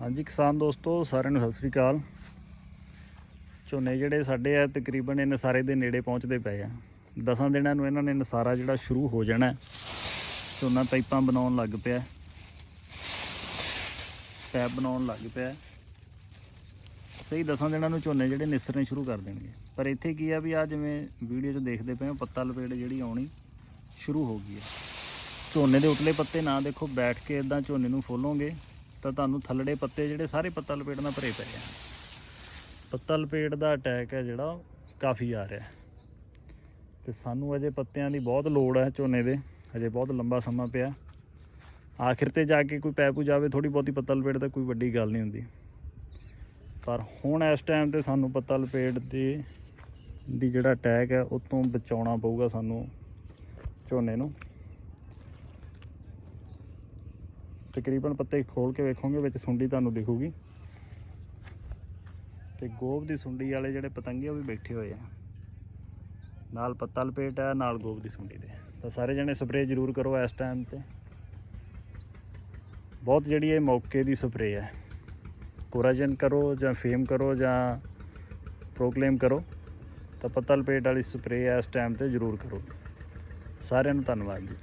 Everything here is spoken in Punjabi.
ਹਾਂਜੀ ਕਿਸਾਨ ਦੋਸਤੋ, ਸਾਰਿਆਂ ਨੂੰ ਸਤਿ ਸ੍ਰੀ ਅਕਾਲ। ਝੋਨੇ ਜਿਹੜੇ ਸਾਡੇ ਆ, ਤਕਰੀਬਨ ਇਹਨੇ ਸਾਰੇ ਦੇ ਨੇੜੇ ਪਹੁੰਚਦੇ ਪਏ ਆ। ਦਸਾਂ ਦਿਨਾਂ ਨੂੰ ਇਹਨਾਂ ਨੇ ਨਸਾਰਾ ਜਿਹੜਾ ਸ਼ੁਰੂ ਹੋ ਜਾਣਾ ਝੋਨਾ ਪਾਈਪਾਂ ਬਣਾਉਣ ਲੱਗ ਪਿਆ ਪੈਪ ਬਣਾਉਣ ਲੱਗ ਪਿਆ ਸਹੀ ਦਸਾਂ ਦਿਨਾਂ ਨੂੰ ਝੋਨੇ ਜਿਹੜੇ ਨਿਸਰਨੇ ਸ਼ੁਰੂ ਕਰ ਦੇਣਗੇ। ਪਰ ਇੱਥੇ ਕੀ ਆ ਵੀ ਆ ਜਿਵੇਂ ਵੀਡੀਓ 'ਚ ਦੇਖਦੇ ਪਏ ਹੋ, ਪੱਤਾ ਲਪੇੜ ਜਿਹੜੀ ਆਉਣੀ ਸ਼ੁਰੂ ਹੋ ਗਈ ਹੈ। ਝੋਨੇ ਦੇ ਉਤਲੇ ਪੱਤੇ ਨਾ ਦੇਖੋ, ਬੈਠ ਕੇ ਇਦਾਂ ਝੋਨੇ ਨੂੰ ਫੋਲੋਗੇ। ਤਾਂ ਤੁਹਾਨੂੰ ਥੱਲੜੇ ਪੱਤੇ ਜਿਹੜੇ ਸਾਰੇ ਪੱਤਾ ਲਪੇਟ ਨਾਲ ਭਰੇ ਪਏ ਆ। ਪੱਤਾ ਲਪੇਟ ਦਾ ਅਟੈਕ ਹੈ ਜਿਹੜਾ, ਕਾਫੀ ਆ ਰਿਹਾ ਹੈ। ਤੇ ਸਾਨੂੰ ਅਜੇ ਪੱਤਿਆਂ ਦੀ ਬਹੁਤ ਲੋੜ ਹੈ ਝੋਨੇ ਦੇ, ਅਜੇ ਬਹੁਤ ਲੰਬਾ ਸਮਾਂ ਪਿਆ ਆਖਿਰ ਤੇ ਜਾ ਕੇ ਕੋਈ ਪੈਪੂ ਜਾਵੇ ਥੋੜੀ ਬਹੁਤੀ ਪੱਤਾ ਲਪੇਟ ਤਾਂ ਕੋਈ ਵੱਡੀ ਗੱਲ ਨਹੀਂ ਹੁੰਦੀ। ਪਰ ਹੁਣ ਇਸ ਟਾਈਮ ਤੇ ਸਾਨੂੰ ਪੱਤਾ ਲਪੇਟ ਦੇ, ਦੀ ਜਿਹੜਾ ਅਟੈਕ ਹੈ, ਉਹ ਤੋਂ ਬਚਾਉਣਾ ਪਊਗਾ ਸਾਨੂੰ ਝੋਨੇ ਨੂੰ। ਤਕਰੀਬਨ ਪੱਤੇ ਖੋਲ ਕੇ ਵੇਖੋਗੇ, ਵਿੱਚ ਸੁੰਡੀ ਤੁਹਾਨੂੰ ਦਿਖੂਗੀ। ਤੇ ਗੋਬ ਦੀ ਸੁੰਡੀ ਵਾਲੇ ਜਿਹੜੇ ਪਤੰਗੇ ਉਹ ਵੀ ਬੈਠੇ ਹੋਏ ਆ। ਨਾਲ ਪੱਤਾ ਲਪੇਟ ਹੈ ਨਾਲ ਗੋਬ ਦੀ ਸੁੰਡੀ ਦੇ। ਤਾਂ ਸਾਰੇ ਜਣੇ ਸਪਰੇਅ ਜ਼ਰੂਰ ਕਰੋ ਇਸ ਟਾਈਮ ਤੇ। ਬਹੁਤ ਜਿਹੜੀ ਇਹ ਮੌਕੇ ਦੀ ਸਪਰੇਅ ਹੈ ਕੋਰਾਜਨ ਕਰੋ ਜਾਂ ਫੇਮ ਕਰੋ ਜਾਂ ਪ੍ਰੋਕਲੇਮ ਕਰੋ, ਤਾਂ ਪੱਤਾ ਲਪੇਟ ਵਾਲੀ ਸਪਰੇਅ ਇਸ ਟਾਈਮ ਤੇ ਜ਼ਰੂਰ ਕਰੋ। ਸਾਰਿਆਂ ਨੂੰ ਧੰਨਵਾਦ ਜੀ।